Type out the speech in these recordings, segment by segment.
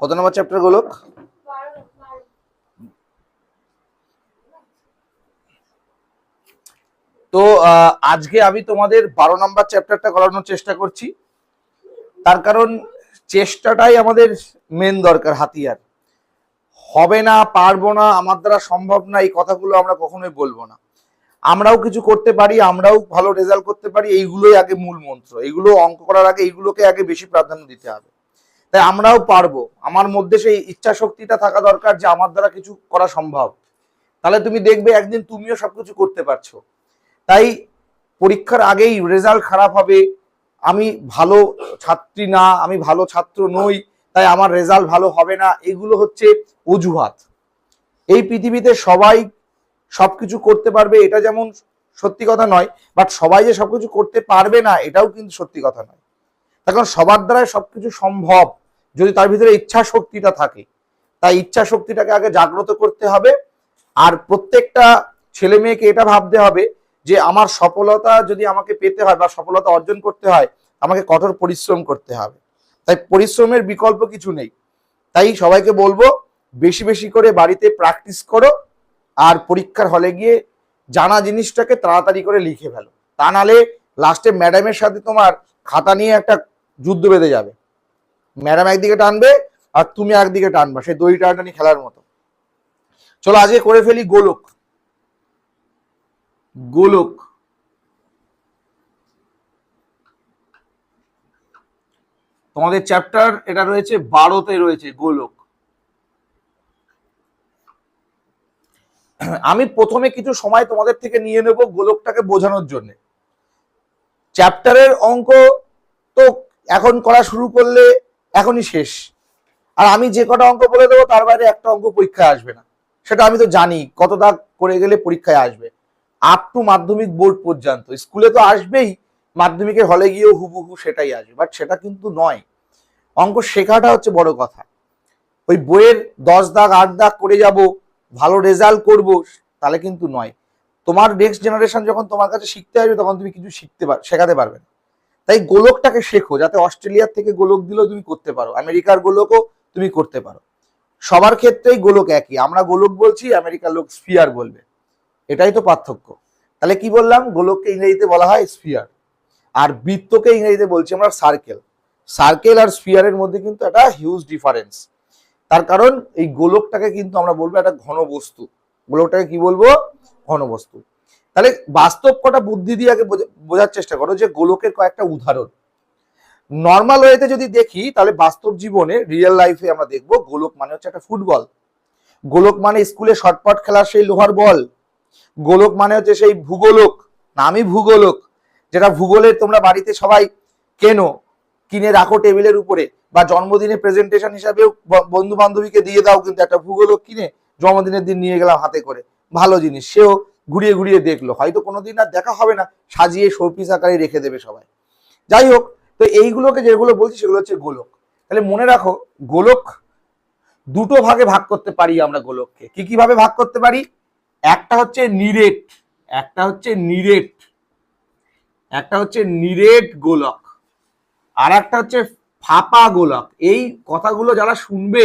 কত নম্বর চ্যাপ্টার গোলক তো আজকে আমি তোমাদের বারো নম্বর চ্যাপ্টারটা করানোর চেষ্টা করছি। তার কারণ চেষ্টাটাই আমাদের মেন দরকার, হাতিয়ার। হবে না, পারব না, আমার দ্বারা সম্ভব না, এই কথাগুলো আমরা কখনোই বলব না। আমরাও কিছু করতে পারি, আমরাও ভালো রেজাল্ট করতে পারি, এইগুলোই আগে মূল মন্ত্র। এগুলো অঙ্ক করার আগে, এইগুলোকে আগে বেশি প্রাধান্য দিতে হবে। তাই আমরাও পারব। আমার মধ্যে সেই ইচ্ছা শক্তিটা থাকা দরকার যে আমার দ্বারা কিছু করা সম্ভব। তাহলে তুমি দেখবে একদিন তুমিও সবকিছু করতে পারছ। তাই পরীক্ষার আগেই রেজাল্ট খারাপ হবে, আমি ভালো ছাত্রী না, আমি ভালো ছাত্র নই, তাই আমার রেজাল্ট ভালো হবে না, এগুলো হচ্ছে অজুহাত। এই পৃথিবীতে সবাই সবকিছু করতে পারবে, এটা যেমন সত্যি কথা নয় বাট সবাই যে সবকিছু করতে পারবে না, এটাও কিন্তু সত্যি কথা নয়। এখন সবার দ্বারাই সবকিছু সম্ভব। যদি তার ভিতরে ইচ্ছা শক্তিটা থাকে, তাই ইচ্ছা শক্তিটাকে আগে জাগ্রত করতে হবে। আর প্রত্যেকটা ছেলে মেয়েকে এটা ভাবতে হবে যে আমার সফলতা যদি আমাকে পেতে হয় বা সফলতা অর্জন করতে হয়, আমাকে কঠোর পরিশ্রম করতে হবে। তাই পরিশ্রমের বিকল্প কিছু নেই। তাই সবাইকে বলব, বেশি বেশি করে বাড়িতে প্র্যাকটিস করো আর পরীক্ষার হলে গিয়ে জানা জিনিসটাকে তাড়াতাড়ি করে লিখে ফেলো। তা নালে লাস্টে ম্যাডামের সাথে তোমার খাতা নিয়ে একটা যুদ্ধ বেঁধে যাবে। ম্যাডাম একদিকে টানবে আর তুমি একদিকে টানবা, সেই দড়ি টানাটানি খেলার মতো। চলো আজকে করে ফেলি গোলক। গোলক। তোমাদের চ্যাপ্টার এটা রয়েছে, বারোতে রয়েছে গোলক। আমি প্রথমে কিছু সময় তোমাদের থেকে নিয়ে নেব গোলকটাকে বোঝানোর জন্য। চ্যাপ্টারের অঙ্ক তো এখন করা শুরু করলে এখনই শেষ। আর আমি যে কটা অঙ্ক বলে দেবো, তার বাইরে একটা অঙ্ক পরীক্ষায় আসবে না। সেটা আমি তো জানি, কত দাগ করে গেলে পরীক্ষায় আসবে। আপ টু মাধ্যমিক বোর্ড পর্যন্ত। স্কুলে তো আসবেই, মাধ্যমিকের হলে গিয়েও হুবহু সেটাই আসবে। বাট সেটা কিন্তু নয়। অঙ্ক শেখাটা হচ্ছে বড় কথা। ওই বইয়ের দশ দাগ, আট দাগ করে যাব, ভালো রেজাল্ট করব, তাহলে কিন্তু নয়। তোমার নেক্সট জেনারেশন যখন তোমার কাছে শিখতে আসবে, তখন তুমি কিছু শিখতে পার শেখাতে পারবে না। তাই গোলকটাকে শেখো, যাতে অস্ট্রেলিয়ার থেকে গোলক দিলেও তুমি করতে পারো, আমেরিকার গোলকও তুমি করতে পারো। সবার ক্ষেত্রেই গোলক একই, আমরা গোলক বলছি, আমেরিকার লোক স্ফিয়ার বলবে। এটাই তো পার্থক্য। তাহলে কি বললাম? গোলককে ইংরেজিতে বলা হয় স্ফিয়ার আর বৃত্তকে ইংরেজিতে বলছি আমরা সার্কেল সার্কেল আর স্ফিয়ারের মধ্যে কিন্তু একটা হিউজ ডিফারেন্স তার কারণ এই গোলকটাকে কিন্তু আমরা বলব একটা ঘন বস্তু। গোলকটাকে কি বলব? ঘন বস্তু। তাহলে বাস্তব কটা বুদ্ধি দিয়ে আগে বোঝা- বোঝার চেষ্টা করো যে গোলকের কয়েকটা উদাহরণ। নর্মাল ওয়েতে যদি দেখি, তাহলে বাস্তব জীবনে রিয়েল লাইফে আমরা দেখব গোলক মানে হচ্ছে একটা ফুটবল। গোলক মানে স্কুলে শটপট খেলার সেই লোহার বল। গোলক মানে হচ্ছে সেই ভূগোলক, নামই ভূগোলক, যেটা ভূগোলে তোমরা বাড়িতে সবাই কেনো, কিনে রাখো টেবিলের উপরে, বা জন্মদিনে প্রেজেন্টেশন হিসাবেও বন্ধু বান্ধবীকে দিয়ে দাও, কিন্তু একটা ভূগোলক কিনে জন্মদিনের দিন নিয়ে গেলাম হাতে করে। ভালো জিনিস। সেও ঘুরিয়ে ঘুরিয়ে দেখল। হয়তো কোনোদিন আর দেখা হবে না, সাজিয়ে শোপিস আকারে রেখে দেবে সবাই। যাই হোক, তো এইগুলোকে যেগুলো বলছি সেগুলো হচ্ছে গোলক। তাহলে মনে রাখো, গোলক দুটো ভাগে ভাগ করতে পারি আমরা গোলককে। কি কি ভাবে ভাগ করতে পারি? একটা হচ্ছে নিরেট, একটা হচ্ছে নিরেট, একটা হচ্ছে নিরেট গোলক, আর একটা হচ্ছে ফাঁপা গোলক। এই কথাগুলো যারা শুনবে,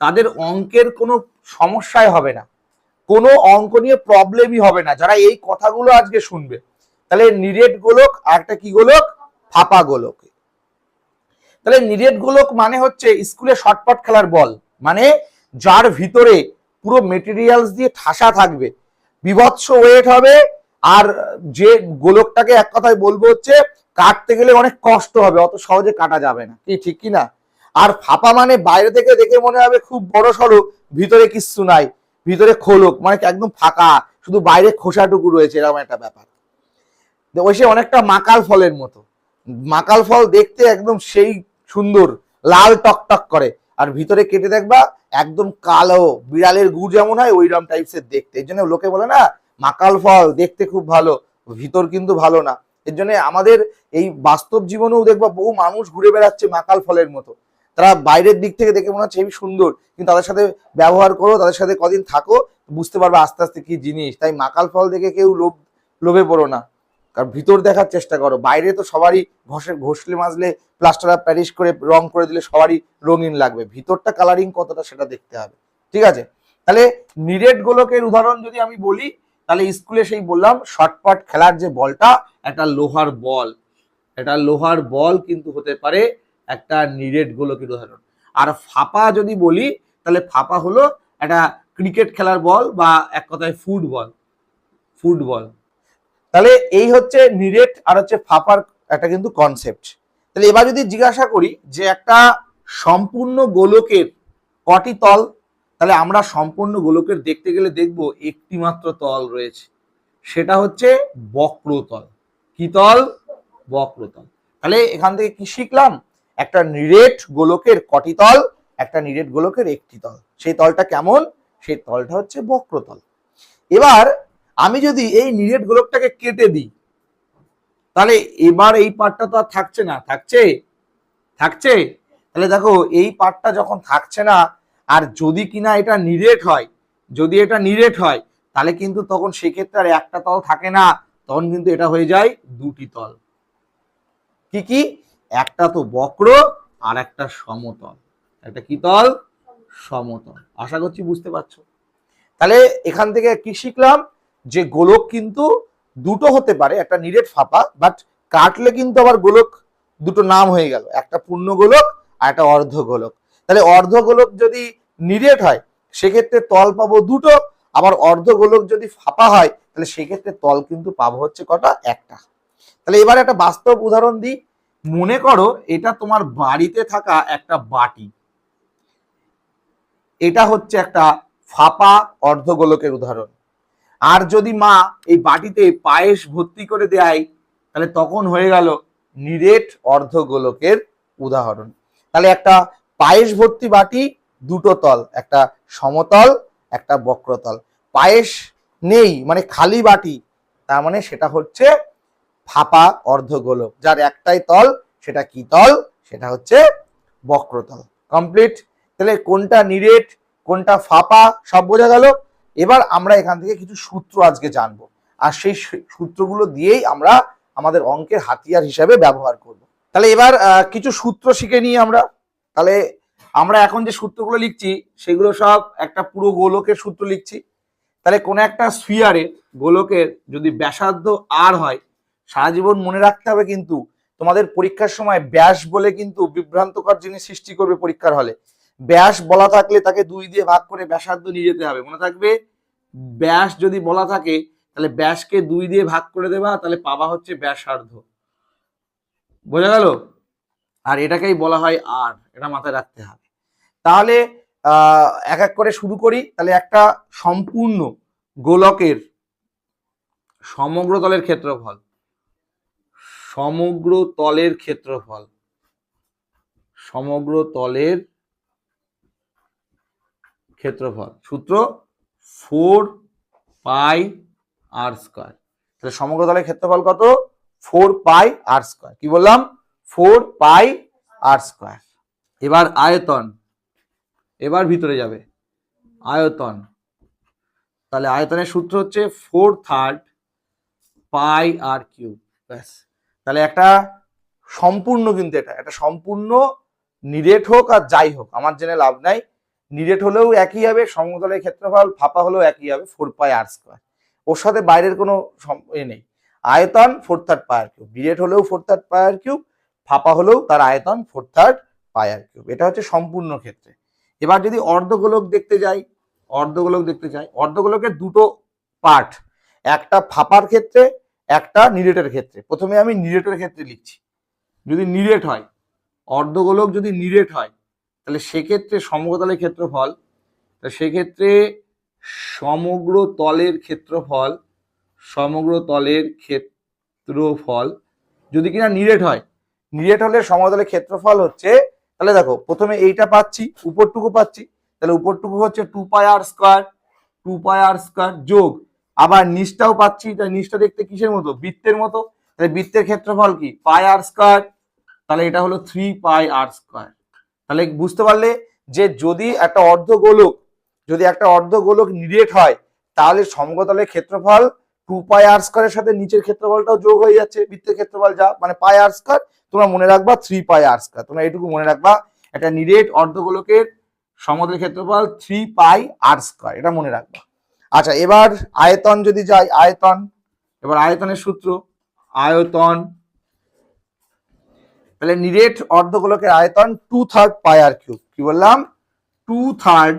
তাদের অঙ্কের কোনো সমস্যাই হবে না। কোনো অঙ্ক নিয়ে প্রবলেমই হবে না। যারা এই কথাগুলো আজকে শুনবে, তাহলে নিরেট গোলক আর একটা কি গোলক? ফাঁপা গোলক। তাহলে নিরেট গোলক মানে হচ্ছে স্কুলে শর্টপট খেলার বল মানে যার ভিতরে পুরো মেটেরিয়ালস দিয়ে ঠাসা থাকবে। বিভৎস ওয়েট হবে, আর যে গোলকটাকে এক কথায় বলব হচ্ছে, কাটতে গেলে অনেক কষ্ট হবে, অত সহজে কাটা যাবে না। কি, ঠিক কি না? আর ফাঁপা মানে বাইরে থেকে দেখে মনে হবে খুব বড় সড়ো ভিতরে কিচ্ছু নাই। ভিতরে খোলক মানে একদম ফাঁকা, শুধু বাইরে খোসাটুকু রয়েছে, এরকম একটা ব্যাপার। ওই সে অনেকটা মাকাল ফলের মতো। মাকাল ফল দেখতে একদম সেই সুন্দর, লাল টকটক করে। আর ভিতরে কেটে দেখবা, একদম কালো, বিড়ালের গুড় যেমন হয়, ওইরকম টাইপসের দেখতে। এই জন্য লোকে বলে না, মাকাল ফল দেখতে খুব ভালো, ভিতর কিন্তু ভালো না। এর জন্য আমাদের এই বাস্তব জীবনেও দেখবা বহু মানুষ ঘুরে বেড়াচ্ছে মাকাল ফলের মতো। তারা বাইরের দিক থেকে দেখে মনে হচ্ছে হেবি সুন্দর, কিন্তু তাদের সাথে ব্যবহার করো, তাদের সাথে কদিন থাকো, বুঝতে পারবে আস্তে আস্তে কি জিনিস। তাই মাকাল ফল দেখে কেউ লোভ, লোভে পড়ো না। কারণ ভিতর দেখার চেষ্টা করো, বাইরে তো সবারই ঘষে, ঘষলে মাজলে প্লাস্টার অফ প্যারিস করে, রং করে দিলে সবারই রঙিন লাগবে। ভিতরটা কালারিং কতটা সেটা দেখতে হবে। ঠিক আছে? তাহলে নিরেট গোলকের উদাহরণ যদি আমি বলি, তাহলে স্কুলে সেই বললাম শর্টপাট খেলার যে বলটা, একটা লোহার বল। একটা লোহার বল কিন্তু হতে পারে একটা নিরেট গোলকের উদাহরণ আর ফাপা যদি বলি, তাহলে ফাপা হলো একটা ক্রিকেট খেলার বল বা এক কথায় ফুটবল ফুটবল তাহলে এই হচ্ছে নিরেট আর হচ্ছে ফাপার একটা কিন্তু কনসেপ্ট তাহলে এবার যদি জিজ্ঞাসা করি যে একটা সম্পূর্ণ গোলকের কটি তল, তাহলে আমরা সম্পূর্ণ গোলকের দেখতে গেলে দেখব একটি মাত্র তল রয়েছে। সেটা হচ্ছে বক্রতল। কি তল? বক্রতল। তাহলে এখান থেকে কি শিখলাম? একটা নিরেট গোলকের কটি তল, একটা নিরেট গোলকের একটি তল। সেই তলটা কেমন? সেই তলটা হচ্ছে বক্রতল। এবার আমি যদি এই নিরেট গোলকটাকে কেটে দিই, তাহলে এবার এই পার্টটা তো আর থাকছে না। থাকছে? থাকছে? তাহলে দেখো, এই পার্টটা যখন থাকছে না, আর যদি কিনা এটা নিরেট হয়, যদি এটা নিরেট হয়, তাহলে কিন্তু তখন সেক্ষেত্রে আর একটা তল থাকে না, তখন কিন্তু এটা হয়ে যায় দুটি তল। কি কি? একটা তো বক্র আর একটা সমতল। একটা কি তল? সমতল। আশা করছি বুঝতে পারছ। তাহলে এখান থেকে কি শিখলাম? যে গোলক কিন্তু দুটো হতে পারে, একটা নিরেট ফাঁপা বাট কাটলে কিন্তু আবার গোলক দুটো নাম হয়ে গেল। একটা পূর্ণ গোলক আর একটা অর্ধ গোলক। তাহলে অর্ধ গোলক যদি নিরেট হয়, সেক্ষেত্রে তল পাবো দুটো, আবার অর্ধ গোলক যদি ফাঁপা হয়, তাহলে সেক্ষেত্রে তল কিন্তু পাবো হচ্ছে কটা? একটা। তাহলে এবার একটা বাস্তব উদাহরণ দিই। মনে করো এটা তোমার বাড়িতে থাকা একটা বাটি। এটা হচ্ছে একটা ফাঁপা অর্ধগোলকের উদাহরণ। আর যদি মা এই বাটিতে পায়েস ভর্তি করে দেয়, তাহলে তখন হয়ে গেল নিরেট অর্ধগোলকের উদাহরণ। তাহলে একটা পায়েস ভর্তি বাটি, দুটো তল, একটা সমতল, একটা বক্রতল। পায়েস নেই মানে খালি বাটি, তার মানে সেটা হচ্ছে ফাঁপা অর্ধগোলক। যার একটাই তল, সেটা কি তল? সেটা হচ্ছে বক্রতল। কমপ্লিট তাহলে কোনটা নিরেট, কোনটা ফাঁপা, সব বোঝা গেল? এবার আমরা এখান থেকে কিছু সূত্র আজকে জানব। আর সেই সূত্রগুলো দিয়েই আমরা আমাদের অঙ্কের হাতিয়ার হিসাবে ব্যবহার করব। তাহলে এবার কিছু সূত্র শিখে নিই আমরা। তাহলে আমরা এখন যে সূত্রগুলো লিখছি, সেগুলো সব একটা পুরো গোলকের সূত্র লিখছি। তাহলে কোনো একটা স্ফিয়ারে গোলকের যদি ব্যাসার্ধ আর হয় সারা জীবন মনে রাখতে হবে কিন্তু তোমাদের পরীক্ষার সময় ব্যাস বলে কিন্তু বিভ্রান্তকর জিনিস সৃষ্টি করবে পরীক্ষার হলে। ব্যাস বলা থাকলে তাকে দুই দিয়ে ভাগ করে ব্যাসার্ধ নিয়ে যেতে হবে। মনে থাকবে? ব্যাস যদি বলা থাকে, তাহলে ব্যাসকে দুই দিয়ে ভাগ করে দেবা, তাহলে পাবা হচ্ছে ব্যাসার্ধ। বোঝা গেল? আর এটাকেই বলা হয় আর, এটা মাথায় রাখতে হবে। তাহলে এক এক করে শুরু করি। তাহলে একটা সম্পূর্ণ গোলকের সমগ্র তলের ক্ষেত্রফল। সমগ্র তলের ক্ষেত্রফল। সমগ্র তলের ক্ষেত্রফল। সূত্র ফোর পাই আর স্কোয়ার। তাহলে সমগ্র তলের ক্ষেত্রফল কত? Four pi r square. কি বললাম? Four pi r square. এবার আয়তন। এবার ভিতরে যাবে। আয়তন। তাহলে আয়তনের সূত্র হচ্ছে four third pi r cube. ব্যাস। তাহলে একটা সম্পূর্ণ কিন্তু এটা, একটা সম্পূর্ণ নিরেট হোক আর যাই হোক, আমার জেনে লাভ নাই। নিরেট হলেও একই হবে, সমতলের ক্ষেত্রফল, ফাঁপা হলেও একই হবে ফোর পাই আর স্কোয়ার ওর সাথে বাইরের কোনো এ নেই। আয়তন four third pi r cube নিরেট হলেও four third pi r cube ফাঁপা হলেও তার আয়তন four third pi r cube এটা হচ্ছে সম্পূর্ণ ক্ষেত্রে। এবার যদি অর্ধগোলক দেখতে যাই, অর্ধগোলক দেখতে চাই অর্ধগোলকের দুটো পার্ট একটা ফাঁপার ক্ষেত্রে একটা নিরেটের ক্ষেত্রে। প্রথমে আমি নিরেটের ক্ষেত্রে লিখছি। যদি নিরেট হয়, অর্ধগোলক যদি নিরেট হয়, তাহলে সেক্ষেত্রে সমগ্রতলের ক্ষেত্রফল তা সেক্ষেত্রে সমগ্র তলের ক্ষেত্রফল, সমগ্র তলের ক্ষেত্রফল যদি কিনা নিরেট হয়, নিরেট হলে সমতলের ক্ষেত্রফল হচ্ছে, তাহলে দেখো, প্রথমে এইটা পাচ্ছি, উপরটুকু পাচ্ছি, তাহলে উপরটুকু হচ্ছে two pi r square two pi r square যোগ আবার নিচটাও পাচ্ছি তাই নিচটা দেখতে কিসের মতো? বৃত্তের মতো? তাহলে বৃত্তের ক্ষেত্রফল কি? পাই আর স্কোয়ার তাহলে এটা হলো থ্রি পাই আর স্কোয়ার তাহলে বুঝতে পারলে যে যদি একটা অর্ধ গোলক যদি একটা অর্ধ গোলক নিরেট হয়, তাহলে সমগতলের ক্ষেত্রফল টু পাই আর স্কোয়ারের সাথে নিচের ক্ষেত্রফলটাও যোগ হয়ে যাচ্ছে, বৃত্তের ক্ষেত্রফল যা মানে পাই আর স্কোয়ার তোমরা মনে রাখবা থ্রি পাই আর স্কোয়ার তোমরা এটুকু মনে রাখবা, একটা নিরেট অর্ধগোলকের সমতলের ক্ষেত্রফল থ্রি পাই আর স্কোয়ার এটা মনে রাখবা। আচ্ছা এবার আয়তন যদি যাই, আয়তন, এবার আয়তনের সূত্র, আয়তন, তাহলে নিরেট অর্ধগোলকের আয়তন two third pi r cube কি বললাম? Two third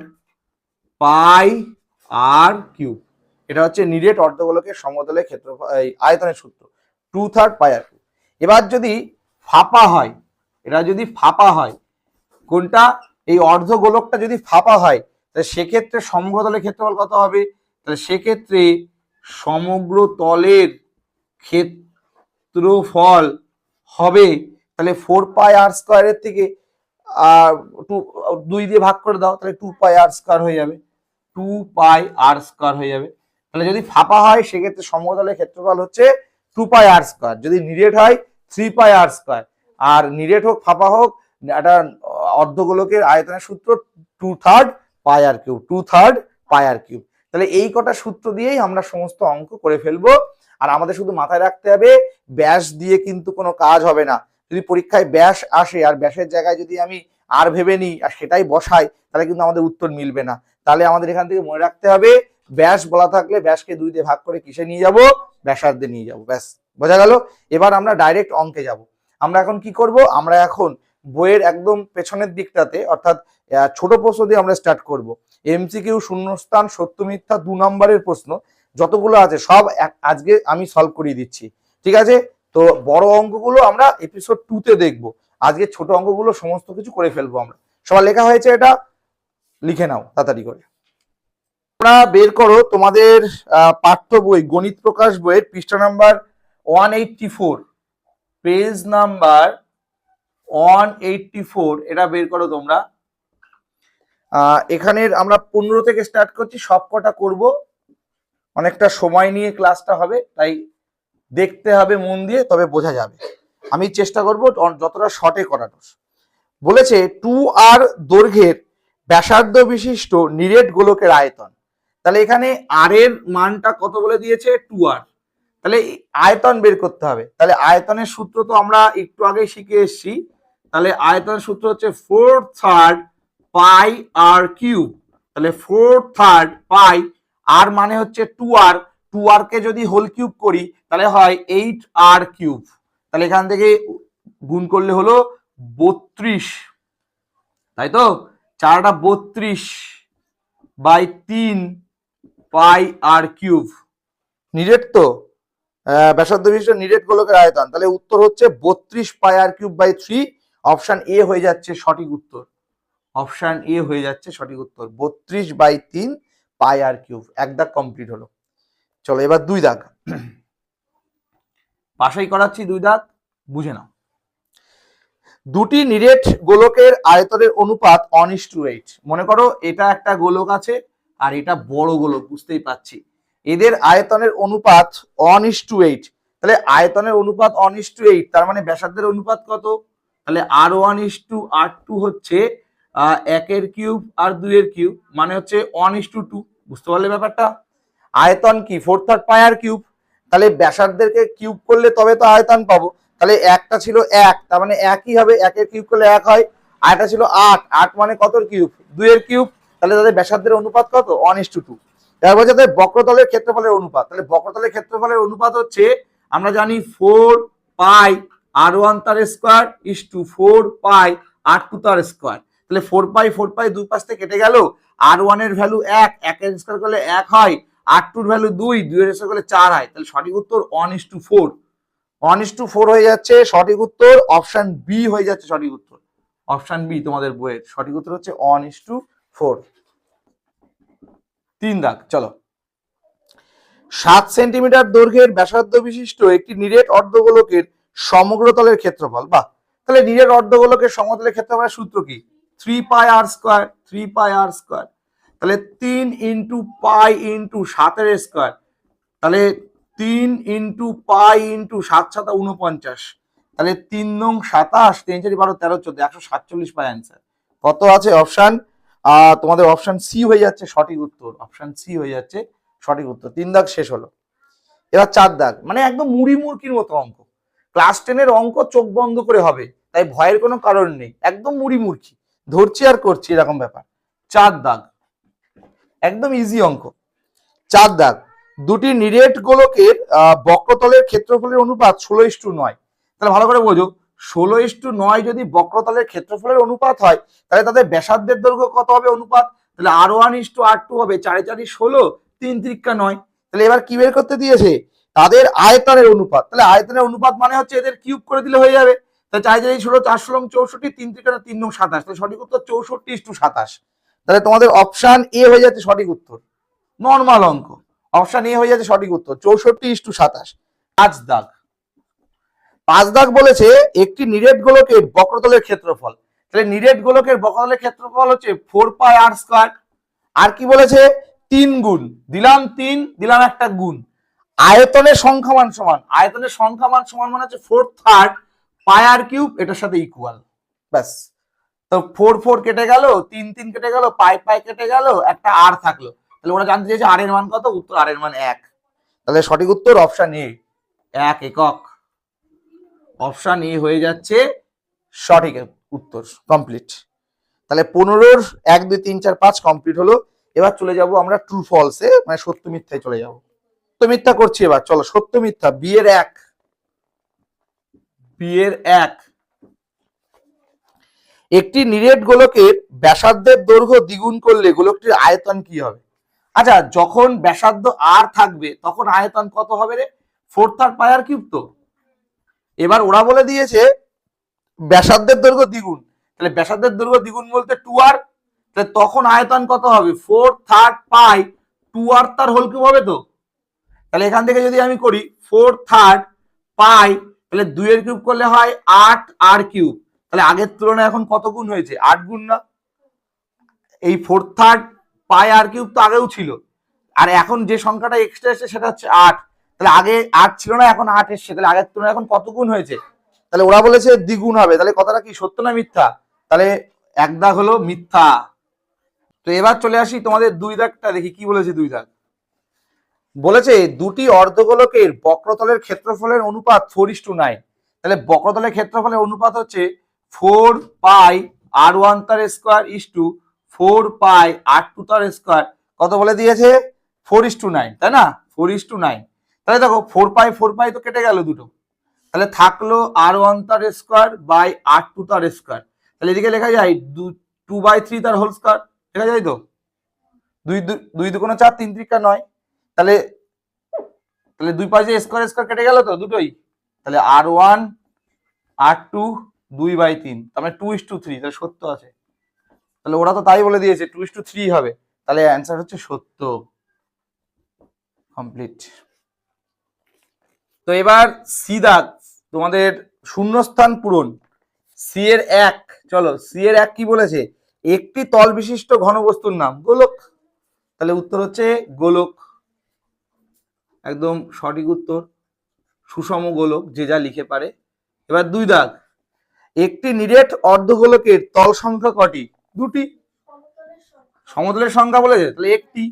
pi r cube এটা হচ্ছে নিরেট অর্ধগোলকের সমতলের ক্ষেত্র আয়তনের সূত্র two third pi r cube এবার যদি ফাঁপা হয়, এটা যদি ফাঁপা হয়, কোনটা? এই অর্ধগোলকটা যদি ফাঁপা হয়, তাহলে সেক্ষেত্রে সমগ্রতলের ক্ষেত্রফল কত হবে? তাহলে সেক্ষেত্রে সমগ্র তলের ক্ষেত্রফল হবে, তাহলে ফোর পাই আর স্কোয়ারের থেকে আর টু দুই দিয়ে ভাগ করে দাও, তাহলে টু পাই আর স্কোয়ার হয়ে যাবে। টু পাই আর স্কোয়ার হয়ে যাবে। তাহলে যদি ফাঁপা হয়, সেক্ষেত্রে সমতলের ক্ষেত্রফল হচ্ছে টু পাই আর স্কোয়ার যদি নিরেট হয় থ্রি পাই আর স্কোয়ার আর নিরেট হোক, ফাঁপা হোক, একটা অর্ধগোলকের আয়তনের সূত্র two third pi r cube two third pi r cube তাহলে এই কটা সূত্র দিয়েই আমরা সমস্ত অঙ্ক করে ফেলব। আর আমাদের শুধু মাথায় রাখতে হবে, ব্যাস দিয়ে কিন্তু কোনো কাজ হবে না। যদি পরীক্ষায় ব্যাস আসে আর ব্যাসের জায়গায় যদি আমি আর ভেবে নিই আর সেটাই বসাই, তাহলে কিন্তু আমাদের উত্তর মিলবে না। তাহলে আমাদের এখান থেকে মনে রাখতে হবে, ব্যাস বলা থাকলে ব্যাসকে দুই দিয়ে ভাগ করে কিসে নিয়ে যাব? ব্যাসার্ধে নিয়ে যাব, ব্যাস। বোঝা গেল? এবার আমরা ডাইরেক্ট অঙ্কে যাব। আমরা এখন কি করব? আমরা এখন বইয়ের একদম পেছনের দিকটাতে, অর্থাৎ ছোট প্রশ্ন দিয়ে আমরা স্টার্ট করব। এমসিকিউ শূন্যস্থান, সত্য মিথ্যা, দু নম্বরের প্রশ্ন, যতগুলো আছে সব আজকে আমি সলভ করিয়ে দিচ্ছি। ঠিক আছে? তো বড় অঙ্কগুলো আমরা এপিসোড টুতে দেখব। আজকে ছোট অঙ্কগুলো সমস্ত কিছু করে ফেলব আমরা। সবার লেখা হয়েছে এটা? লিখে নাও, তাড়াতাড়ি করে। তোমরা বের করো তোমাদের পাঠ্য বই, গণিত প্রকাশ বইয়ের পৃষ্ঠা number one eighty four page number one eighty four এটা বের করো তোমরা। এখানের আমরা পনেরো থেকে স্টার্ট করছি, সব কটা করব। অনেকটা সময় নিয়ে ক্লাসটা হবে, তাই দেখতে হবে, মন দিয়ে, তবে বোঝা যাবে। আমি চেষ্টা করব যতটা শর্টে করানোর বলেছে টু আর দৈর্ঘ্যের ব্যাসার্ধ বিশিষ্ট নিরেট গোলকের আয়তন। তাহলে এখানে আর এর মানটা কত বলে দিয়েছে? টু আর তাহলে আয়তন বের করতে হবে। তাহলে আয়তনের সূত্র তো আমরা একটু আগে শিখে এসেছি। তাহলে আয়তনের সূত্র হচ্ছে four third pi r cube তাহলে ফোর থার্ড পাই আর মানে হচ্ছে টু আর টু আর কে যদি হোল কিউব করি, তাহলে হয় এইট আর কিউব তাহলে এখান থেকে গুণ করলে হলো বত্রিশ। তাই তো? চারটা বত্রিশ বাই তিন পাই আর কিউব নিরেট তো? ব্যাসার্ধ বিশিষ্ট নিরেট গোলকের আয়তন। তাহলে উত্তর হচ্ছে বত্রিশ pi r cube by three option A হয়ে যাচ্ছে সঠিক উত্তর। অপশন এ হয়ে যাচ্ছে সঠিক উত্তর। বত্রিশ বাই তিন পাই আর কিউব। এক দাগ কমপ্লিট হলো। চলো এবার দুই দাগ। পাশেই করাচ্ছি দুই দাগ, বুঝে নাও। দুটি নিরেট গোলকের আয়তনের অনুপাত অন ইস টু এইট মনে করো এটা একটা গোলক আছে আর এটা বড় গোলক, বুঝতেই পাচ্ছি এদের আয়তনের অনুপাত অন ইস টু এইট তাহলে আয়তনের অনুপাত অন ইস টু এইট তার মানে ব্যাসার্ধের অনুপাত কত? তাহলে r one is to r two হচ্ছে একের কিউব আর দুইয়ের কিউব মানে হচ্ছে ওয়ান ইস টু টু বুঝতে পারলে ব্যাপারটা? আয়তন কি? Four third pi r cube তাহলে ব্যাসার্ধেরকে কিউব করলে তবে তো আয়তন পাবো। তাহলে একটা ছিল এক, তার মানে একই হবে, একের কিউব করলে এক হয়, আর একটা ছিল আট আট মানে কত কিউব দুইয়ের কিউব তাহলে তাদের ব্যাসার্ধের অনুপাত কত? ওয়ান ইস টু টু তারপর যাতে বক্রতলের ক্ষেত্রফলের অনুপাত। তাহলে বক্রতলের ক্ষেত্রফলের অনুপাত হচ্ছে, আমরা জানি ফোর পাই আর ওয়ান তার square is to four pi r two তার স্কোয়ার তাহলে ফোর পাই ফোর পাই দুই পাশ থেকে কেটে গেল। আর ওয়ানের ভ্যালু এক একের স্কোয়ার করলে এক হয়। আর টুর ভ্যালু দুই দুইয়ের স্কোয়ার করলে চার হয়। তাহলে সঠিক উত্তর one is to four one is to four হয়ে যাচ্ছে, সঠিক উত্তর অপশন বি হয়ে যাচ্ছে সঠিক উত্তর। অপশন বি তোমাদের বইয়ের সঠিক উত্তর হচ্ছে ওয়ান ইস টু ফোর তিন দাগ, চলো। সাত সেন্টিমিটার দৈর্ঘ্যের ব্যাসার্ধ বিশিষ্ট একটি নিরেট অর্ধগোলকের সমগ্র তলের ক্ষেত্রফল, বাহ! তাহলে নিজের অর্ধগোলকের সমতলের ক্ষেত্রফলের সূত্র কি? Three pi r square three pi r square তাহলে তিন ইন্টু পাই ইন্টু সাতের স্কোয়ার তাহলে তিন ইন্টু পাই ইন্টু সাত সাতা উনপঞ্চাশ তাহলে তিন নং সাতাশ, তিন চারি বারো, তেরো, চোদ্দ, একশো সাতচল্লিশ পাই অ্যান্সার কত আছে অপশান তোমাদের অপশন সি হয়ে যাচ্ছে সঠিক উত্তর। অপশন সি হয়ে যাচ্ছে সঠিক উত্তর। তিন দাগ শেষ হলো। এবার চার দাগ। মানে একদম মুড়ি মুড়কির মতো অঙ্ক। ক্লাস টেনের অঙ্ক চোখ বন্ধ করে হবে। তাই ভয়ের কোনো কারণ নেই। একদম মুড়ি মুড়কি ধরছি আর করছি এরকম ব্যাপার। চার দাগ। একদম ইজি অঙ্ক। চার দাগ। দুটি নিরেট গোলকের বক্রতলের ক্ষেত্রফলের অনুপাত ষোলো ইস্টু নয়। তাহলে ভালো করে বোঝো। ষোলো ইস্টু নয় যদি বক্রতলের ক্ষেত্রফলের অনুপাত হয়, তাহলে তাদের ব্যাসার্ধের দৈর্ঘ্য কত হবে অনুপাত? তাহলে r one is to r two হবে। চারে চারি ষোলো, তিন ত্রিকা নয়। তাহলে এবার কি বের করতে দিয়েছে? তাদের আয়তনের অনুপাত। তাহলে আয়তনের অনুপাত মানে হচ্ছে এদের কিউব করে দিলে হয়ে যাবে। তাহলে চার চারি ষোলো, চার, ষোলো, চৌষট্টি, তিন ত্রিকা তিন নং সাতাশ। তাহলে সঠিক উত্তর চৌষট্টি ইস্টু সাতাশ। তাহলে তোমাদের অপশান এ হয়ে যাচ্ছে সঠিক উত্তর। নর্মাল অঙ্ক। অপশান এ হয়ে যাচ্ছে সঠিক উত্তর। চৌষট্টি ইস্টু সাতাশ। পাঁচ দাগ পাঁচ দাগ বলেছে একটি নিরেট গোলকের বক্রতলের ক্ষেত্রফল। তাহলে নিরেট গোলকের বক্রতলের ক্ষেত্রফল হচ্ছে ফোর পাই আর স্কোয়ার। আর কি বলেছে? তিন গুণ। দিলাম তিন, দিলাম একটা গুণ। আয়তনের সংখ্যা মান সমান। আয়তনের সংখ্যা মান সমান মানে হচ্ছে four third pi r cube এটার সাথে ইকুয়াল ব্যাস। তো ফোর ফোর কেটে গেল, তিন তিন কেটে গেল পাই পাই কেটে গেল, একটা আর থাকল। তাহলে ওরা জানতে চাইছে আর এর মান কত, উত্তর আর এর মান এক। তাহলে সঠিক উত্তর অপশন এ এক একক। অপশন এ হয়ে যাচ্ছে সঠিক উত্তর কমপ্লিট তাহলে পনেরোর এক, দুই, তিন, চার, পাঁচ কমপ্লিট হলো। এবার চলে যাব আমরা ট্রু ফলসে মানে সত্য মিথ্যায় চলে যাব। সত্য মিথ্যা করছি এবার, চলো, সত্য মিথ্যা, বিয়ের এক। বিয়ের এক। একটি নিরেট গোলকের ব্যাসার্ধের দৈর্ঘ্য দ্বিগুণ করলে গোলকটির আয়তন কি হবে? আচ্ছা যখন ব্যাসার্ধ আর থাকবে, তখন আয়তন কত হবে রে? ফোর থার্ড পায়ার কিউব তো? এবার ওরা বলে দিয়েছে ব্যাসার্ধের দৈর্ঘ্য দ্বিগুণ। তাহলে ব্যাসার্ধের দৈর্ঘ্য দ্বিগুণ বলতে টু আর তাহলে তখন আয়তন কত হবে? Four third pi two r তার হোল কিউব হবে তো? তাহলে এখান থেকে যদি আমি করি ফোর থার্ড পাই তাহলে দুইয়ের কিউব করলে হয় আট আর কিউব তাহলে আগের তুলনায় এখন কত গুণ হয়েছে? আট গুণ না? এই four third pi r cube তো আগেও ছিল। আর এখন যে সংখ্যাটা এক্সট্রা এসেছে সেটা হচ্ছে আট। তাহলে আগে আট ছিল না, এখন আট এসছে। তাহলে আগের তুলনায় এখন কত গুণ হয়েছে? তাহলে ওরা বলেছে দ্বিগুণ হবে। তাহলে কথাটা কি, সত্য না মিথ্যা? তাহলে এক দাগ হলো মিথ্যা। তো এবার চলে আসি তোমাদের দুই দাগটা দেখি, কি বলেছে দুই দাগ? বলেছে, দুটি অর্ধগোলকের বক্রতলের ক্ষেত্রফলের অনুপাত ফোর ইস টু নাইন তাহলে বক্রতলের ক্ষেত্রফলের অনুপাত হচ্ছে ফোর পাই আর ওয়ান তার square is to four pi r two তার স্কোয়ার কত বলে দিয়েছে? ফোর ইস টু নাইন তাই না? ফোর ইস টু নাইন তাহলে দেখো ফোর পাই ফোর পাই তো কেটে গেল দুটো। তাহলে থাকল আর ওয়ান তার স্কোয়ার বাই আর টু তার স্কোয়ার তাহলে এদিকে লেখা যায়, দু টু বাই থ্রি তার হোল স্কোয়ার লেখা যায় তো? দুই দুই দুগুণ চার তিন ত্রিকা নয়। তাহলে তাহলে দুই পাশে স্কোয়ার স্কোয়ার কেটে গেল তো দুটোই? তাহলে আর ওয়ান আর টু দুই বাই তিন, তার মানে টু ইস টু থ্রি তাহলে সত্য আছে। তাহলে ওরা তো তাই বলে দিয়েছে টু ইস টু থ্রি হবে। তাহলে অ্যান্সার হচ্ছে সত্য। কমপ্লিট তো এবার সি দাগ, তোমাদের শূন্যস্থান পূরণ। সি এর এক, চলো সি এর এক কি বলেছে? একটি তল বিশিষ্ট ঘনবস্তুর নাম, গোলক। তাহলে উত্তর হচ্ছে গোলক। একদম সঠিক উত্তর, সুষম গোলক যে যা লিখে পারে। এবার দুই দাগ। একটি নিরেট অর্ধগোলকের তল সংখ্যা কটি? দুটি। সমতলের সংখ্যা বলেছে, তাহলে একটি।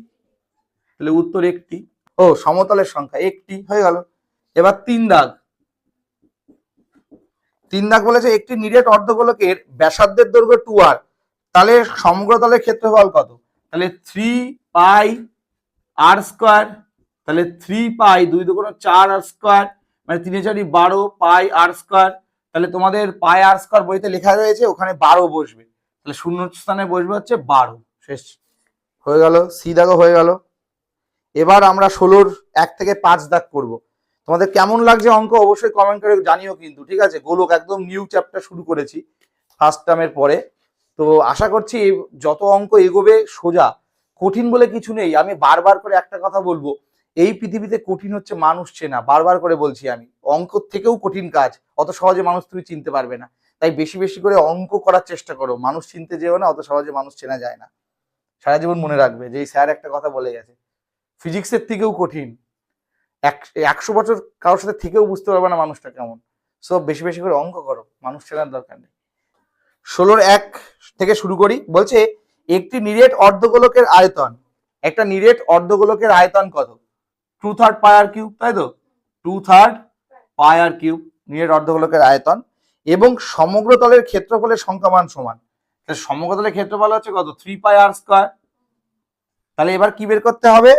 তাহলে উত্তর একটি। ও, সমতলের সংখ্যা একটি, হয়ে গেল। এবার তিন দাগ। তিন দাগ বলেছে, একটি নিরেট অর্ধগোলকের ব্যাসার্ধের দৈর্ঘ্য টু আর তাহলে সমগ্র তলের ক্ষেত্রফল কত? তাহলে থ্রি পাই আর স্কোয়ার তাহলে থ্রি পাই দুই দুগুণ চার আর স্কোয়ার মানে তিনে চারি বারো পাই আর স্কোয়ার তাহলে তোমাদের পাই আর স্কোয়ার বইতে লেখা রয়েছে, ওখানে বারো বসবে। তাহলে শূন্য স্থানে বসবে হচ্ছে বারো। শেষ। হয়ে গেল? সি দাগও হয়ে গেল। এবার আমরা ষোলোর এক থেকে পাঁচ দাগ করব। তোমাদের কেমন লাগছে অঙ্ক অবশ্যই কমেন্ট করে জানিও কিন্তু, ঠিক আছে? গোলক একদম নিউ চ্যাপ্টার শুরু করেছি ফার্স্ট টার্মের পরে। তো আশা করছি যত অঙ্ক এগোবে সোজা। কঠিন বলে কিছু নেই, আমি বারবার করে একটা কথা বলব। এই পৃথিবীতে কঠিন হচ্ছে মানুষ চেনা, বারবার করে বলছি আমি। অঙ্ক থেকেও কঠিন কাজ, অত সহজে মানুষ তুমি চিনতে পারবে না। তাই বেশি বেশি করে অঙ্ক করার চেষ্টা করো। মানুষ চিনতে যেও না, অত সহজে মানুষ চেনা যায় না। সারা জীবন মনে রাখবে যে স্যার একটা কথা বলে গেছে ফিজিক্সের থেকেও কঠিন। এক- একশো বছর কারোর সাথে থেকেও বুঝতে পারবে না মানুষটা কেমন। সো বেশি বেশি করে অঙ্ক করো, মানুষ চেনার দরকার নেই। ষোলোর এক থেকে শুরু করি, বলছে, একটি নিরেট অর্ধগোলকের আয়তন, একটা নিরেট অর্ধগোলকের আয়তন কত? Two third pi r cube তাই তো? Two third pi r cube নিরেট অর্ধগোলকের আয়তন এবং সমগ্র তলের ক্ষেত্রফলের সংখ্যামান সমান। তাহলে সমগ্র তলের ক্ষেত্রফল হচ্ছে কত? থ্রি পাই আর স্কোয়ার তাহলে এবার কি বের করতে হবে?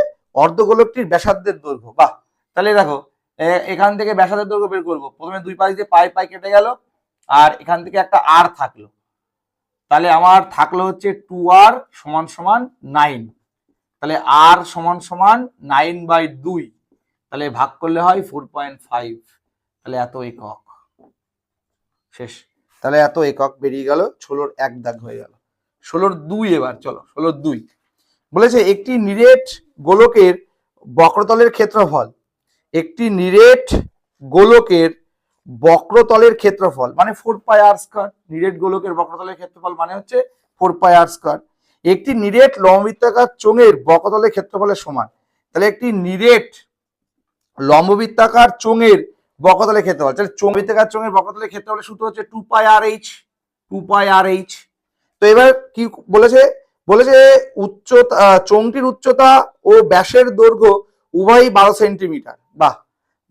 অর্ধগোলকটির ব্যাসার্ধের দৈর্ঘ্য। বাহ! তাহলে দেখো এখান থেকে ব্যাসার্ধের দৈর্ঘ্য বের করব। প্রথমে দুই পাশ দিয়ে পাই পাই কেটে গেল, আর এখান থেকে একটা আর থাকল। তাহলে আমার থাকল হচ্ছে টু আর সমান সমান নাইন তাহলে আর সমান সমান নাইন বাই দুই। তাহলে ভাগ করলে হয় ফোর পয়েন্ট ফাইভ তাহলে এত একক। শেষ। তাহলে এত একক বেরিয়ে গেল ষোলোর এক দাগ হয়ে গেল। ষোলোর দুই এবার চলো ষোলোর দুই। বলেছে একটি নিরেট গোলকের বক্রতলের ক্ষেত্রফল। একটি নিরেট গোলকের বক্রতলের ক্ষেত্রফল মানে ফোর পাই আর স্কোয়ার নিরেট গোলকের বক্রতলের ক্ষেত্রফল মানে হচ্ছে ফোর পাই আর স্কোয়ার একটি নিরেট লম্ববৃত্তাকার চোঙের বক্রতলের ক্ষেত্রফলের সমান। তাহলে একটি নিরেট লম্ববৃত্তাকার চোঙের বক্রতলের ক্ষেত্রফল, তাহলে চোঙ বৃত্তাকার চোঙের বক্রতলের ক্ষেত্রফলের সূত্র হচ্ছে two pi r h two pi r h তো এবার কি বলেছে? বলেছে উচ্চতা চোঙটির উচ্চতা ও ব্যাসের দৈর্ঘ্য উভয়ই বারো সেন্টিমিটার। বাহ!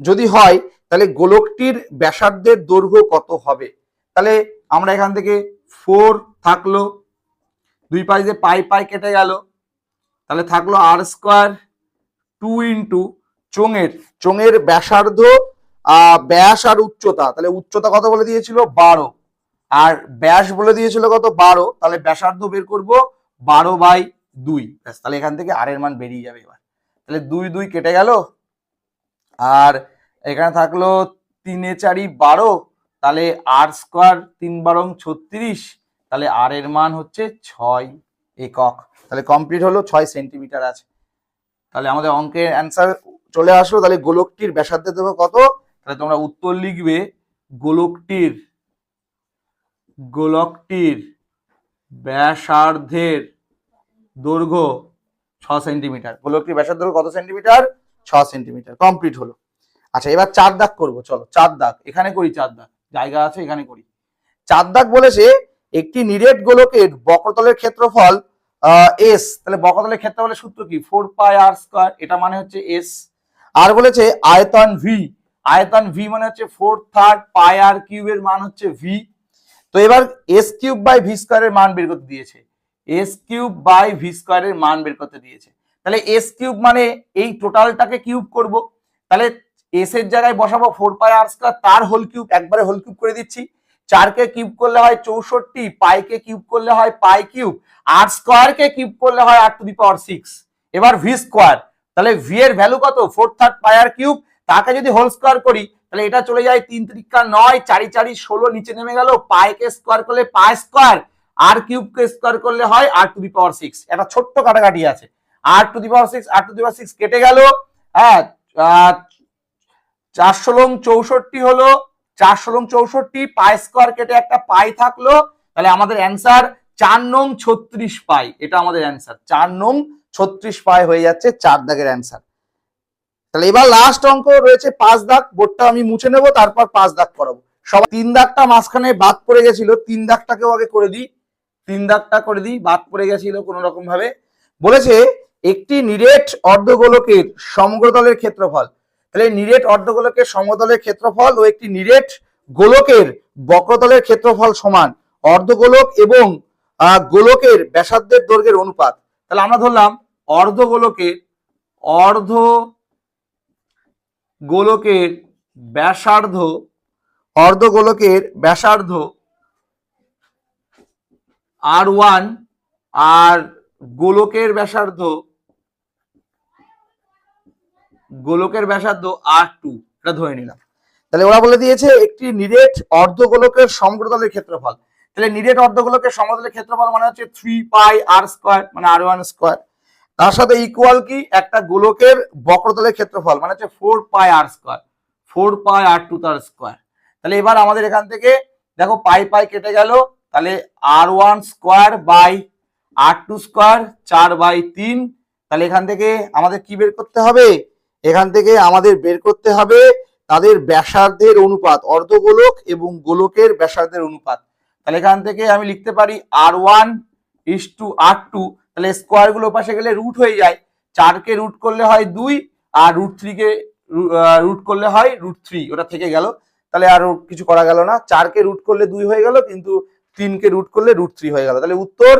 যদি হয়, তাহলে গোলকটির ব্যাসার্ধের দৈর্ঘ্য কত হবে? তাহলে আমরা এখান থেকে ফোর থাকল দুই পাশ দিয়ে পাই পাই কেটে গেল। তাহলে থাকল আর স্কোয়ার টু ইন্টু চোঙের চোঙের ব্যাসার্ধ ব্যাস আর উচ্চতা। তাহলে উচ্চতা কত বলে দিয়েছিল? বারো। আর ব্যাস বলে দিয়েছিল কত? বারো। তাহলে ব্যাসার্ধ বের করব বারো বাই দুই। ব্যাস, তাহলে এখান থেকে আর এর মান বেরিয়ে যাবে এবার। তাহলে দুই দুই কেটে গেল। আর এখানে থাকল তিনে চারি বারো। তাহলে আর স্কোয়ার তিন বারং ছত্রিশ। তাহলে আর এর মান হচ্ছে ছয় একক। তাহলে কমপ্লিট হলো ছয় সেন্টিমিটার আছে। তাহলে আমাদের অঙ্কের অ্যান্সার চলে আসলো, তাহলে গোলকটির ব্যাসার্ধের দৈর্ঘ্য কত? তাহলে তোমরা উত্তর লিখবে, গোলকটির গোলকটির ব্যাসার্ধের দৈর্ঘ্য ছ সেন্টিমিটার গোলকটির ব্যাসার্ধ কত সেন্টিমিটার ছ সেন্টিমিটার কমপ্লিট হলো। আচ্ছা এবার চার দাগ করব, চলো, চার দাগ। এখানে করি চার দাগ। জায়গা আছে, এখানে করি। চার দাগ বলেছে একটি নিরেট গোলকের বক্রতলের ক্ষেত্রফল এস তাহলে বক্রতলের ক্ষেত্রফলের সূত্র কি? ফোর পাই আর স্কোয়ার এটা মানে হচ্ছে এস আর বলেছে আয়তন ভি আয়তন ভি মানে হচ্ছে ফোর থার্ড পাই আর কিউবের মান হচ্ছে ভি তো এবার এস কিউব বাই ভি স্কোয়ারের মান বের করতে দিয়েছে। এস কিউব বাই ভি স্কোয়ারের মান বের করতে দিয়েছে। তাহলে এস কিউব মানে এই টোটালটাকে কিউব করব। তাহলে এস এর জায়গায় বসাবো ফোর পাই আর স্কোয়ার তার হোল কিউব একবারে হোল কিউব করে দিচ্ছি। চারকে কিউব করলে হয় চৌষট্টি, পাইকে কিউব করলে হয় পাই কিউব, আর স্কোয়ারকে কিউব করলে হয় r to the power six. এবার ভি স্কোয়ার, তাহলে ভি এর ভ্যালু কত? Four third pi r cube, তাকে যদি হোল স্কোয়ার করি, তাহলে এটা চলে যায় তিন ত্রিকা নয়, চারি চারি ষোলো নিচে নেমে গেল, পাইকে স্কোয়ার করলে পাই স্কোয়ার, আর কিউবকে স্কোয়ার করলে হয় r to the power six. একটা ছোট্ট কাটাকাটি আছে। R to the power six r to the power six কেটে গেল হ্যাঁ চারশো লং চৌষট্টি হলো চারশো লং চৌষট্টি, পাই স্কোয়ার কেটে একটা পাই থাকল, তাহলে আমাদের অ্যান্সার চার নং ছত্রিশ পাই। এটা আমাদের অ্যান্সার। চার নং ছত্রিশ পাই হয়ে যাচ্ছে চার দাগের অ্যান্সার। তাহলে এবার লাস্ট অঙ্ক রয়েছে পাঁচ দাগ, বোর্ডটা আমি মুছে নেব, তারপর পাঁচ দাগ করাবো। সবাই তিন দাগটা মাঝখানে বাদ পড়ে গেছিল, তিন দাগটাকেও আগে করে দিই। তিন দাগটা করে দিই, বাদ পড়ে গেছিল কোনো রকম ভাবে বলেছে, একটি নিরেট অর্ধগোলকের সমগ্রতলের ক্ষেত্রফল। তাহলে নিরেট অর্ধগোলকের সমতলের ক্ষেত্রফল ও একটি নিরেট গোলকের বক্রতলের ক্ষেত্রফল সমান অর্ধগোলক এবং গোলকের ব্যাসার্ধের দৈর্ঘ্যের অনুপাত। তাহলে আমরা ধরলাম অর্ধগোলকের অর্ধ গোলকের ব্যাসার্ধ, অর্ধগোলকের ব্যাসার্ধ আর ওয়ান আর গোলকের ব্যাসার্ধ গোলকের ব্যাসার্ধ আর টু এটা ধরে নিলাম। তাহলে ওরা বলে দিয়েছে একটি নিরেট অর্ধগোলকের সমগ্রতলের ক্ষেত্রফল। তাহলে নিরেট অর্ধগোলকের সমগ্রতলের ক্ষেত্রফল মানে হচ্ছে থ্রি পাই আর স্কোয়ার মানে আর ওয়ান স্কোয়ার তার সাথে ইকুয়াল কি? একটা গোলকের বক্রতলের ক্ষেত্রফল মানে হচ্ছে four pi r square four pi r two তার স্কোয়ার তাহলে এবার আমাদের এখান থেকে, দেখো পাই পাই কেটে গেল, তাহলে r one square by r two square চার বাই তিন। তাহলে এখান থেকে আমাদের কি বের করতে হবে? এখান থেকে আমাদের বের করতে হবে তাদের ব্যাসার্ধের অনুপাত, অর্ধগোলক এবং গোলকের ব্যাসার্ধের অনুপাত। তাহলে এখান থেকে আমি লিখতে পারি R one is to R two তাহলে স্কোয়ারগুলো পাশে গেলে রুট হয়ে যায়। চারকে রুট করলে হয় দুই, আর রুট থ্রিকে রুট করলে হয় রুট থ্রি ওটা থেকে গেল। তাহলে আর কিছু করা গেল না। চারকে রুট করলে দুই হয়ে গেল, কিন্তু তিনকে রুট করলে রুট থ্রি হয়ে গেল। তাহলে উত্তর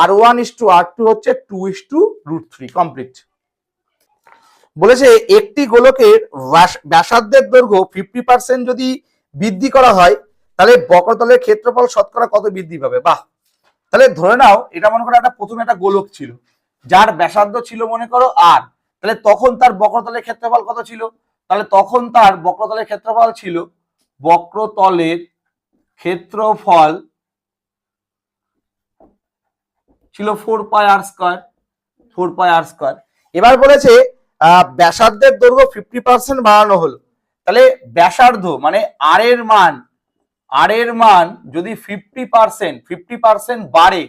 R one is to R two হচ্ছে two is to root three complete বলেছে, একটি গোলকের ব্যাস- ব্যাসার্ধের দৈর্ঘ্য ফিফটি পার্সেন্ট যদি বৃদ্ধি করা হয়, তাহলে বক্রতলের ক্ষেত্রফল শতকরা কত বৃদ্ধি পাবে? বাহ! তাহলে ধরে নাও, এটা মনে করো একটা প্রথমে একটা গোলক ছিল। যার ব্যাসার্ধ ছিল মনে করো আর তাহলে তখন তার বক্রতলের ক্ষেত্রফল কত ছিল? তাহলে তখন তার বক্রতলের ক্ষেত্রফল ছিল বক্রতলের ক্ষেত্রফল ছিল four pi R square four pi R square এবার বলেছে ব্যাসার্ধের দৈর্ঘ্য ফিফটি পার্সেন্ট বাড়ানো হলো। তাহলে ব্যাসার্ধ মানে আর এর মান আর এর মান যদি ফিফটি পার্সেন্ট ফিফটি পার্সেন্ট বাড়ে,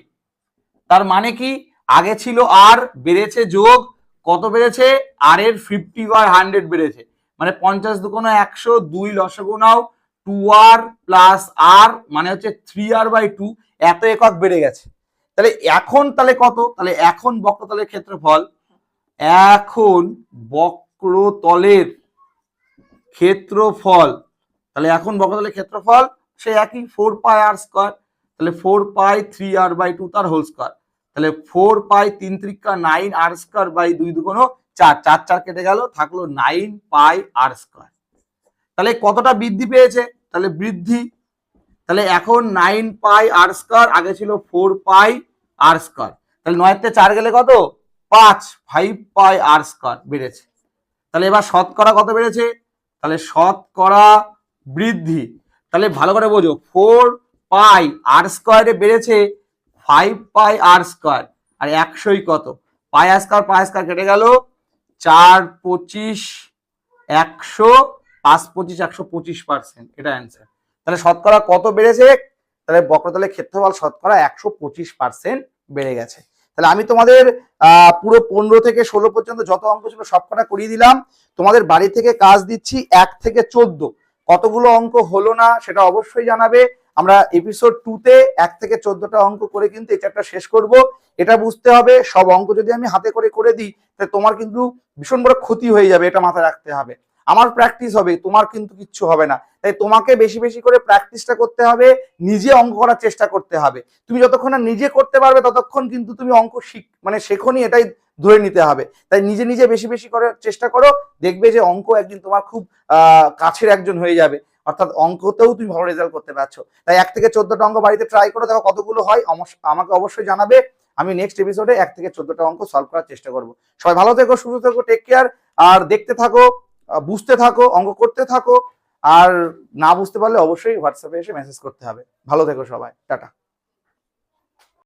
তার মানে কি? আগে ছিল আর বেড়েছে যোগ, কত বেড়েছে? আর এর ফিফটি বাই হান্ড্রেড বেড়েছে। মানে পঞ্চাশ দুকোনো একশো, দুই লসগুনাও টু আর প্লাস আর মানে হচ্ছে থ্রি আর বাই টু এত একক বেড়ে গেছে। তাহলে এখন তাহলে কত? তাহলে এখন বক্রতলের ক্ষেত্রফল এখন বক্রতলের ক্ষেত্রফল, তাহলে এখন বক্রতলের ক্ষেত্রফল সে একই ফোর পাই আর স্কোয়ার তাহলে four pi three R by two তার হোল স্কোয়ার তাহলে ফোর পাই তিন ত্রিকা নাইন আর স্কোয়ার বাই দুই দুগুণ চার চার চার কেটে গেল, থাকল নাইন পাই আর স্কোয়ার তাহলে কতটা বৃদ্ধি পেয়েছে? তাহলে বৃদ্ধি, তাহলে এখন নাইন পাই আর স্কোয়ার আগে ছিল ফোর পাই আর স্কোয়ার তাহলে নয়তে চার গেলে কত? পাঁচ ফাইভ পাই আর স্কোয়ার বেড়েছে। তাহলে এবার শতকরা কত বেড়েছে? তাহলে শতকরা বৃদ্ধি। তাহলে ভালো করে বোঝো ফোর পাই আর স্কোয়ারে বেড়েছে ফাইভ পাই আর স্কোয়ার আর একশোই কত? পাই আর স্কোয়ার পাই স্কোয়ার কেটে গেল, চার পঁচিশ, একশো, পাঁচ পঁচিশ, একশো পঁচিশ পার্সেন্ট এটা অ্যান্সার তাহলে শতকরা কত বেড়েছে? তাহলে বক্রতলের ক্ষেত্রফল শতকরা একশো পঁচিশ পার্সেন্ট বেড়ে গেছে। তাহলে আমি তোমাদের পুরো পনেরো থেকে ষোলো পর্যন্ত যত অঙ্ক ছিল সবকটা করিয়ে দিলাম। তোমাদের বাড়ি থেকে কাজ দিচ্ছি এক থেকে চোদ্দ। কতগুলো অঙ্ক হলো না সেটা অবশ্যই জানাবে। আমরা এপিসোড টুতে এক থেকে চোদ্দটা অঙ্ক করে কিন্তু এই চ্যাপ্টার শেষ করব। এটা বুঝতে হবে, সব অঙ্ক যদি আমি হাতে করে করে দিই, তাহলে তোমার কিন্তু ভীষণ বড় ক্ষতি হয়ে যাবে, এটা মাথায় রাখতে হবে। আমার প্র্যাকটিস হবে, তোমার কিন্তু কিচ্ছু হবে না। তাই তোমাকে বেশি বেশি করে প্র্যাকটিসটা করতে হবে, নিজে অঙ্ক করার চেষ্টা করতে হবে। তুমি যতক্ষণ না নিজে করতে পারবে, ততক্ষণ কিন্তু তুমি অঙ্ক শিখ মানে শেখনি, এটাই ধরে নিতে হবে। তাই নিজে নিজে বেশি বেশি করার চেষ্টা করো, দেখবে যে অঙ্ক একদিন তোমার খুব কাছের একজন হয়ে যাবে। অর্থাৎ অঙ্কতেও তুমি ভালো রেজাল্ট করতে পারছ। তাই এক থেকে চোদ্দটা অঙ্ক বাড়িতে ট্রাই করো দেখো কতগুলো হয় আমাকে অবশ্যই জানাবে। আমি নেক্সট এপিসোডে এক থেকে চোদ্দটা অঙ্ক সলভ করার চেষ্টা করব। সবাই ভালো থেকো, সুস্থ থেকো টেক কেয়ার আর দেখতে থাকো। বুঝতে থাকো, অঙ্ক করতে থাকো। আর না বুঝতে পারলে অবশ্যই হোয়াটসঅ্যাপে এসে মেসেজ করতে হবে। ভালো থেকো সবাই। টাটা।